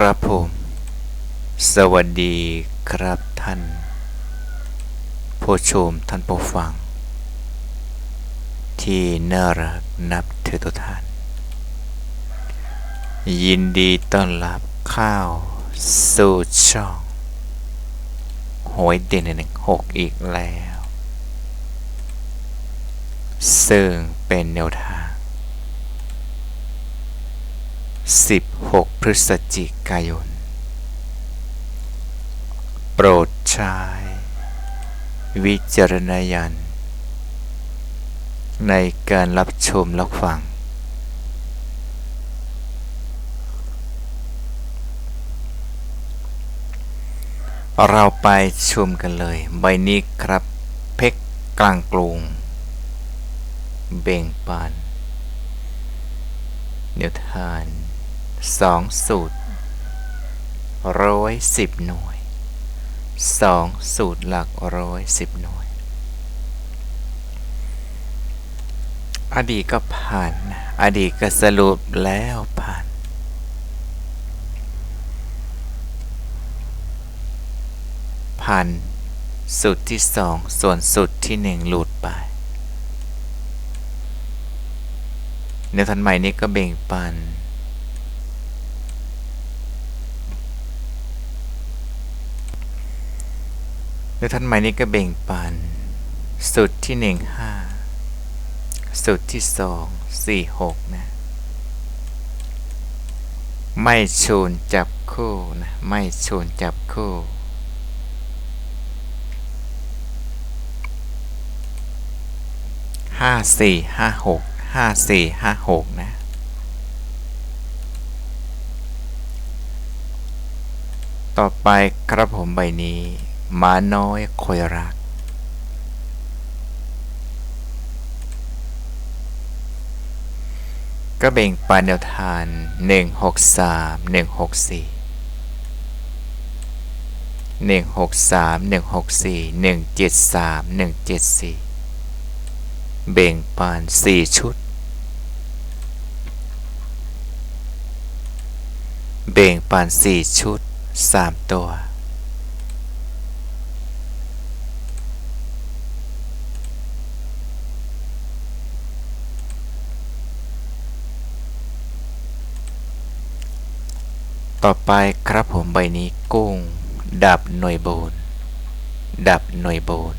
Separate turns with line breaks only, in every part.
ครับผม สวัสดีครับท่านผู้ชมท่านผู้ฟัง ที่น่ารักนับถือทุกท่าน ยินดีต้อนรับข้าวสู่ช่องหวยเด่นหนึ่งหกอีกแล้ว ซึ่งเป็นแนวทาง 16 พฤศจิกายน โปรดใช้วิจารณญาณในการรับชมรับฟัง เราไปชมกันเลย ใบนี้ครับ เพกกลางกรุง เบ่งปานเนวทาน สองสูตรร้อยสิบหน่วยสองสูตรหลักร้อยสิบหน่วย อดีตก็ผ่าน อดีตก็สรุปแล้วผ่าน ผ่านสูตรที่สองส่วนสูตรที่หนึ่งหลุดไปในทันใหม่นี้ก็เบ่งปัน ในทันใหม่นี้ก็เบ่งปันสูตรที่หนึ่งห้าสูตรที่สองสี่หกนะ ไม่ชูนจับคู่นะ ไม่ชูนจับคู่ห้าสี่ห้าหกห้าสี่ห้าหกนะต่อไปครับผมใบนี้ หมาน้อยคอยรัก ก็เบ่งปันแนวทาน 163 164 163 164 173 174 เบ่งปาน4 ชุด เบ่งปาน4 ชุด 3 ตัว ต่อไปครับผมใบนี้กุ้ง ดับหน่วยโบน ดับหน่วยโบน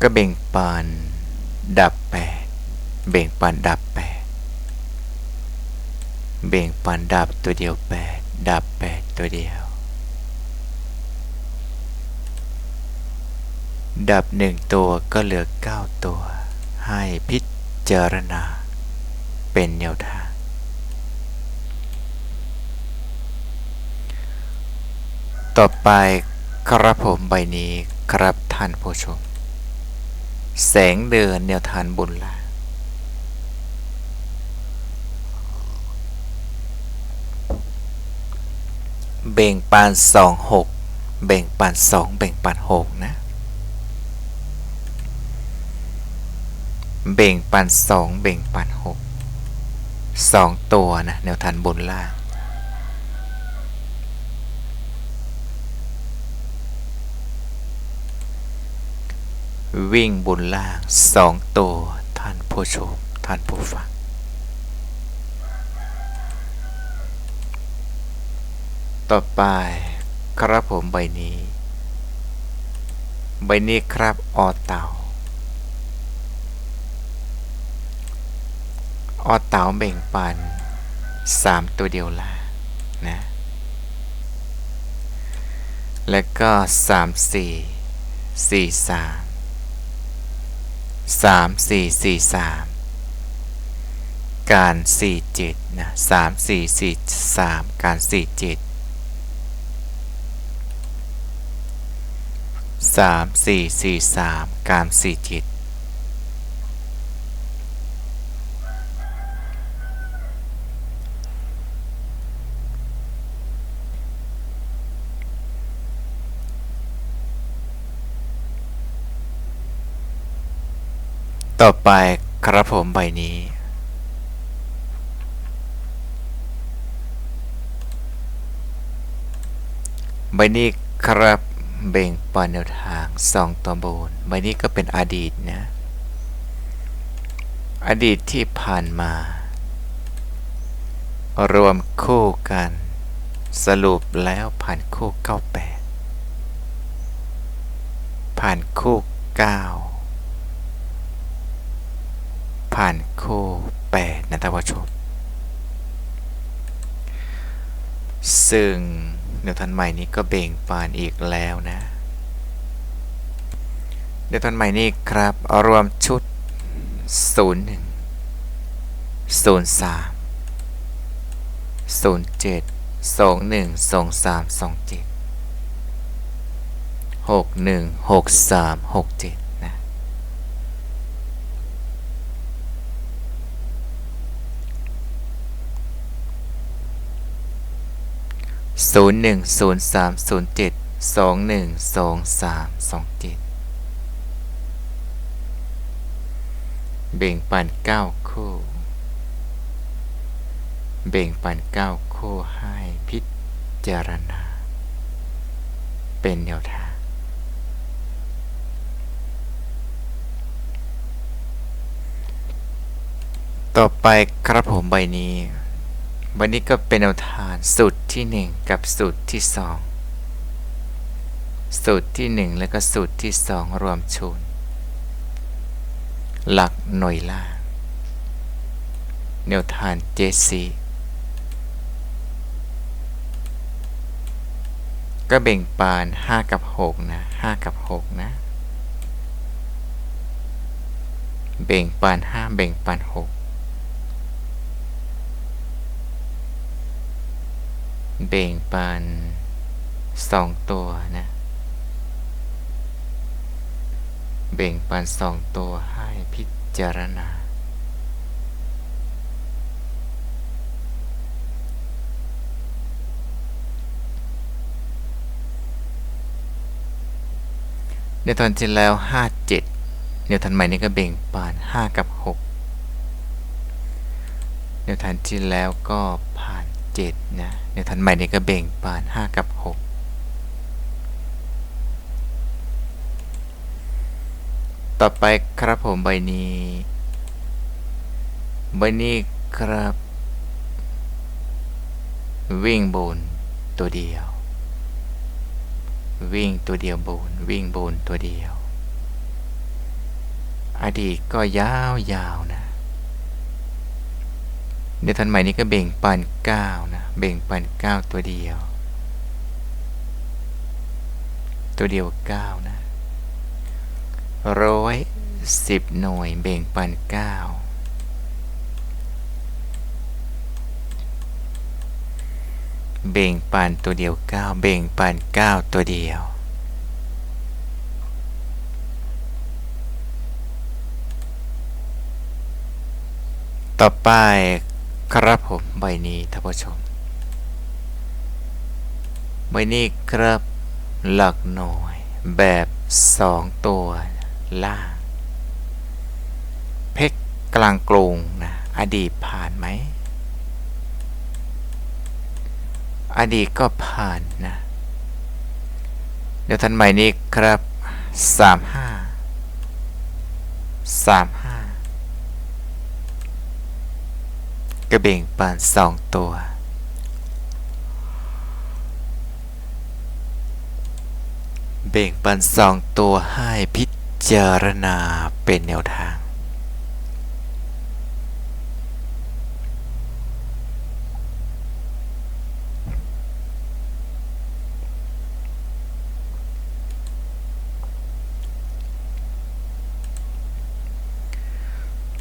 ก็เบ่งปานดับแปดเบ่งปานดับแปดเบ่งปานดับตัวเดียวแปดดับแปดตัวเดียว ดับหนึ่งตัวก็เหลือเก้าตัว ให้พิจารณาเป็นแนวทาง ต่อไปครับผมใบนี้ครับท่านผู้ชม แสงเดือนแนวทานบุญละเบ่งปานสองหกเบ่งปานสองเบ่งปานหกนะ เบ่งปานสองเบ่งปานหกสองตัวนะแนวทานบนล่าง วิ่งบนล่างสองตัวท่านผู้ชมท่านผู้ฟัง ต่อไปครับผมใบนี้ ใบนี้ครับอเต่าอเต่าเบ่งปันสามตัวเดียวละนะ แล้วก็สามสี่สี่สาม 3443 การ 47 นะ3443 การ 47 3443 การ 47 ต่อไปครับผมใบนี้ ใบนี้ครับเบ่งปอนแนวทางสองตัวบนใบนี้ก็เป็นอดีตนะอดีตที่ผ่านมา รวมคู่กัน สรุปแล้วผ่านคู่ 98 ผ่านคู่ 9 ผ่านคู่8นะท่านผู้ชมซึ่งแนวทันใหม่นี้ก็เบ่งปานอีกแล้วนะแนวทันใหม่นี้ครับเอารวมชุด 01 03 07 21 23 27 61 63 67 นะ ศูนย์หนึ่งศูนย์สามศูนย์เจ็ดสองหนึ่งสองสามสองเจ็ดเบ่งปันเก้าคู่ เบ่งปันเก้าคู่ให้พิจารณา เป็นแนวทางต่อไปครับผมใบนี้ วันนี้ก็เป็นแนวทางสูตรที่ 1 กับสูตรที่ 2 สูตรที่ 1 แล้วก็สูตรที่ 2 รวมชูนหลักหน่วยล่างแนวทางเจซีก็เบ่งปาน 5 กับ 6 นะ 5 กับ 6 นะ เบ่งปาน 5 เบ่งปาน 6 เบ่งปันสองตัวนะ เบ่งปันสองตัวให้พิจารณาในตอนที่แล้ว57เจ็ดี๋ยวทันใหม่นี้ก็เบ่งปาน5กับ6เดี๋ยวทันที่แล้วก็ผ่าน 7นะเดี๋ยวทันใหม่นี้ก็เบ่งปาน 5 กับ 6 ต่อไปครับผมใบนี้ ใบนี้ครับ วิ่งบนตัวเดียว วิ่งตัวเดียวบนวิ่งบนตัวเดียว อดีตก็ยาวยาวนะ เดี๋ยวทันใหม่นี้ก็เบ่งปันเก้านะเบ่งปันเก้าตัวเดียว ตัวเดียวเก้านะร้อยสิบหน่วยเบ่งปันเก้าเบ่งปันตัวเดียวเก้าเบ่งปันเก้าตัวเดียว ต่อไป ครับผมใบนี้ท่านผู้ชมใบนี้ครับหลักหน่อยแบบสองตัวล่าง เพกกลางกรุงนะอดีตผ่านไหม อดีตก็ผ่านนะ เดี๋ยวท่านใหม่นี้ครับสามห้าสามห้า กระเบ่งปานสองตัว เบ่งปันสองตัวให้พิจารณาเป็นแนวทาง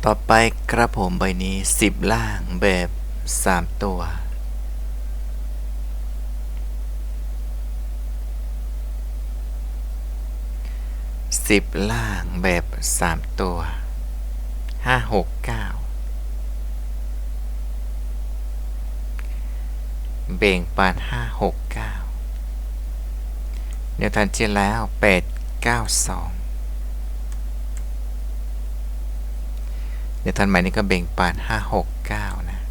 ต่อไปกระผมใบนี้ 10 ล่างแบบ 3 ตัว สิบล่างแบบสามตัวห้าหกเก้าเบ่งปานห้าหกเก้าเดี๋ยวทันเชียแล้วแปดเก้าสอง เดี๋ยวทันใหม่นี้ก็เบ่งปานห้าหกเก้านะ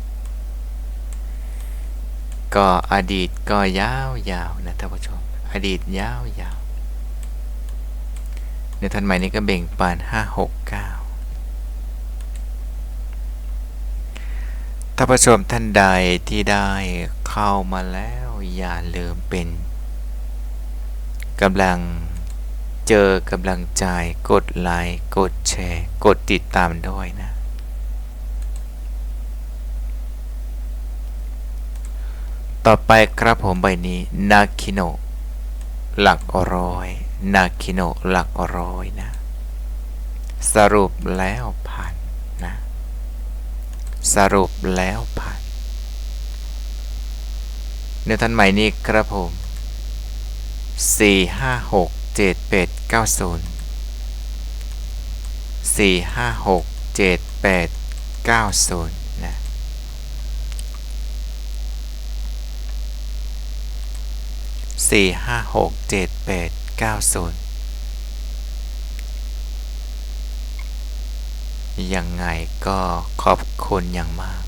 ก็อดีตก็ยาวยาวๆนะท่านผู้ชม อดีตยาวยาวในทันใหม่นี้ก็เบ่งปานห้าหกเก้าถ้าผู้ชมท่านใดที่ได้เข้ามาแล้วอย่าลืมเป็นกำลังเจอกำลังใจกดไลค์กดแชร์ กดติดตามด้วยนะ ต่อไปครับผมใบนี้นาคิโนหลักร้อยนาคิโนหลักร้อยนะ สรุปแล้วผ่านนะ สรุปแล้วผ่านเนื้อทันใหม่นี้ครับผม 4 5 6 7 8 9 0 4 5 6 7 8 9 0 สี่ห้าหกเจ็ดแปดเก้าศูนย์ยังไงก็ขอบคุณอย่างมาก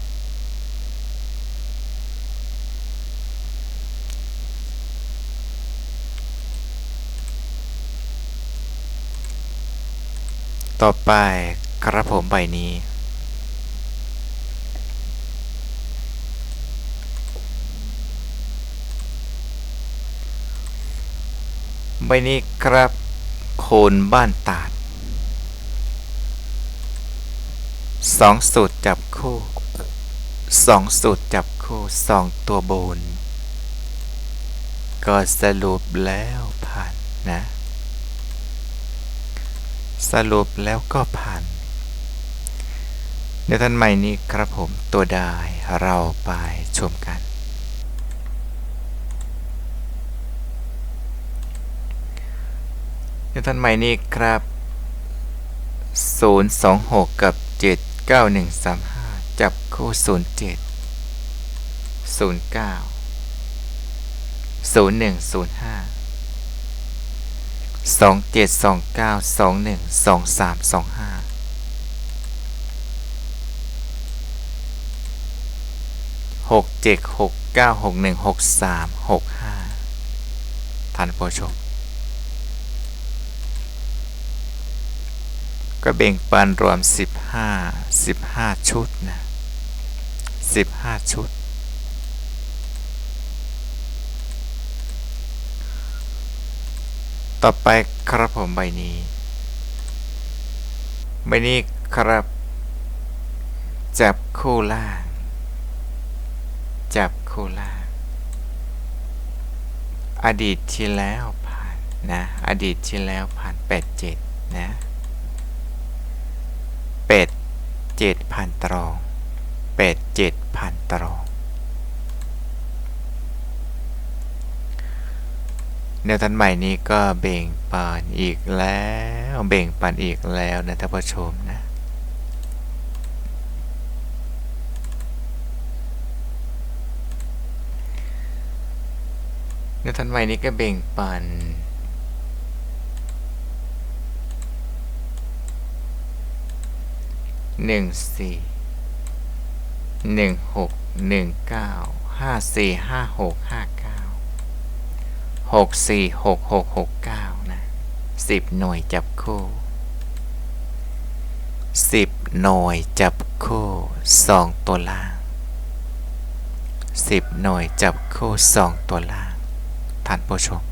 ต่อไปกระผมใบนี้ ใบนี้ครับ โคนบ้านตาดสองสูตรจับคู่สองสูตรจับคู่สองตัวบน ก็สรุปแล้วผ่านนะ สรุปแล้วก็ผ่านเดี๋ยวท่านใหม่นี้ครับผมตัวได้เราไปชมกัน เดี๋ยวท่านใหม่นี้ครับ 026 กับ 79135 จับคู่ 07 09 0105สองเจ็ดสองเก้าสองหนึ่งสองสามสองห้าหกเจ็ดหกเก้าหกหนึ่งหกสามหกห้าท่านผู้ชม ก็เบ่งปันรวมสิบห้าสิบห้าชุดนะสิบห้าชุด ต่อไปครับผมใบนี้ ใบนี้ครับ จับคู่ล่าง จับคู่ล่าง อดีตที่แล้วผ่านนะ อดีตที่แล้วผ่านแปดเจ็ดนะแปด เจ็ดผ่านตรองแปดเจ็ดผ่านตรองแนวทันใหม่นี้ก็เบ่งปันอีกแล้วเบ่งปันอีกแล้วนะท่านผู้ชมนะแนวทันใหม่นี้ก็เบ่งปัน หนึ่งสี่หนึ่งหกหนึ่งเก้าห้าสี่ห้าหกห้าเก้าหกสี่หกหกหกเก้านะสิบหน่วยจับคู่สิบหน่วยจับคู่สองตัวล่างสิบหน่วยจับคู่สองตัวล่างท่านผู้ชม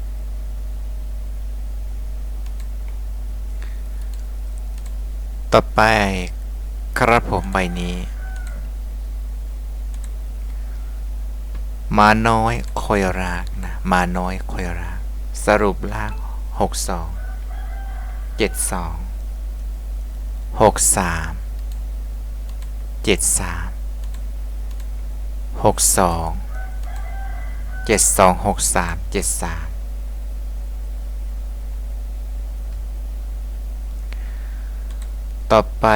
ต่อไป ครับผมใบนี้มาน้อยคอยรากนะมาน้อยคอยราก สรุปลางหกสองเจ็ดสองหกสามเจ็ดสามหกสองเจ็ดสองหกสามเจ็ดสามต่อไป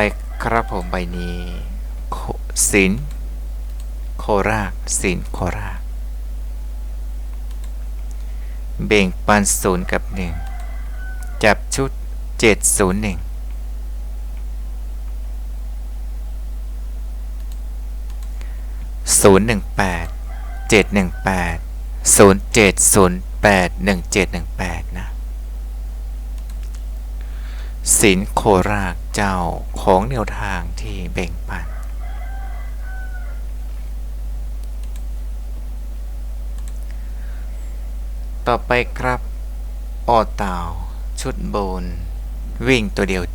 ครับผมใบนี้สินโคราชสินโคราชเบ่งปันศูนย์กับหนึ่งจับชุดเจ็ดศูนย์หนึ่งศูนย์หนึ่งแปดเจ็ดหนึ่งแปดศูนย์เจ็ดศูนย์1718นะสินโคราช เจ้าของแนวทางที่แบ่งปัน ต่อไปครับออเต่าชุดโบน วิ่งตัวเดียว 7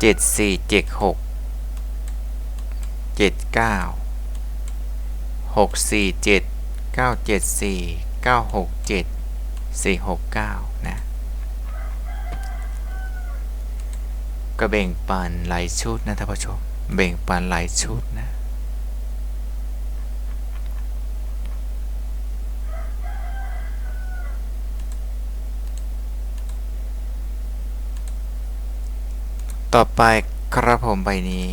7 4 7 6 7 9 6 4 7 9 7 4 9 6 7 4 6 9 นะ ก็แบ่งปันหลายชุดนะท่านผู้ชมแบ่งปันหลายชุดนะต่อไปครับผมใบนี้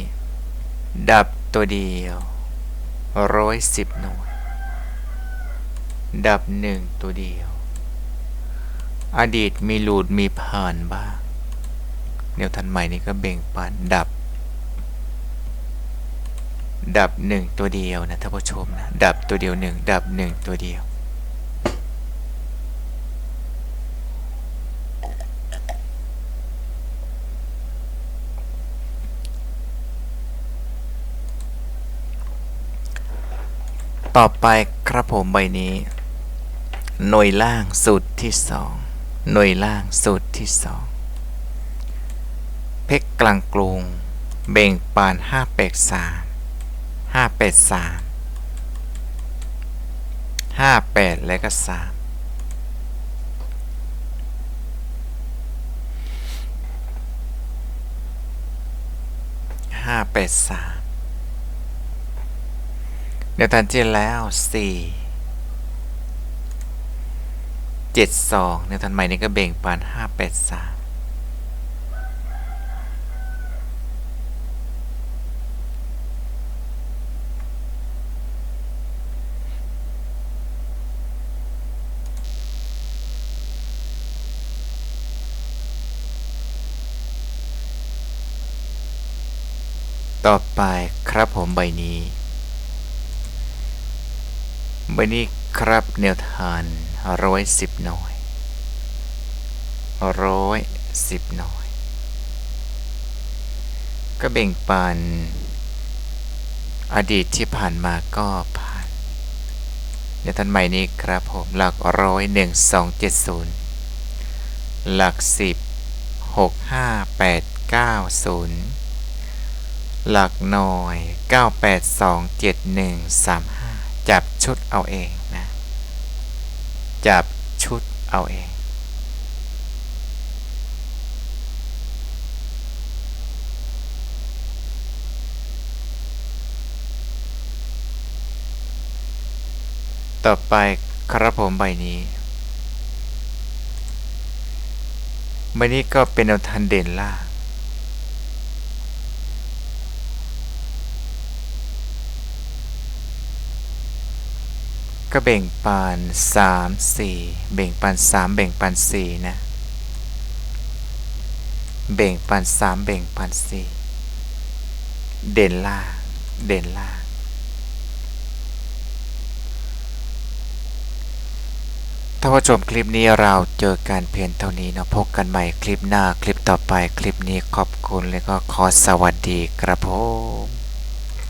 ดับตัวเดียวร้อยสิบหน่วย ดับหนึ่งตัวเดียว อดีตมีหลุดมีผ่านบ้าง แนวทันใหม่นี้ก็เบ่งปันดับ ดับหนึ่งตัวเดียวนะท่านผู้ชมนะ ดับตัวเดียวหนึ่งดับหนึ่งตัวเดียว ต่อไปครับผมใบนี้หน่วยล่างสูตรที่สองหน่วยล่างสูตรที่สอง เพชรกลางกรุง เบ่งปานห้าแปดสามห้าแปดสามห้าแปดและก็สามห้าแปดสามเดี๋ยวทันที่แล้วสี่เจ็ดสองในทันใหม่นี้ก็เบ่งปานห้าแปดสาม ต่อไปครับผมใบนี้ ใบนี้ครับแนวทานร้อยสิบหน่วยร้อยสิบหน่วย ก็แบ่งปันอดีตที่ผ่านมาก็ผ่านเดี๋ยวท่านใหม่นี้ครับผม หลักร้อยหนึ่งสองเจ็ดศูนย์หลักสิบหกห้าแปดเก้าศูนย์ หลักหน่อยเก้าแปดสองเจ็ดหนึ่งสามห้าจับชุดเอาเองนะ จับชุดเอาเอง ต่อไปครับผมใบนี้ใบนี้ก็เป็นแนวทันเด่นล่าง ก็แบ่งปันสามสี่แบ่งปันสามแบ่งปันสี่นะ แบ่งปันสามแบ่งปันสี่เด่นล่างเด่นล่างถ้าว่าชมคลิปนี้เราเจอการเพียงเท่านี้นะพบกันใหม่คลิปหน้าคลิปต่อไปคลิปนี้ขอบคุณและก็ขอสวัสดีครับผม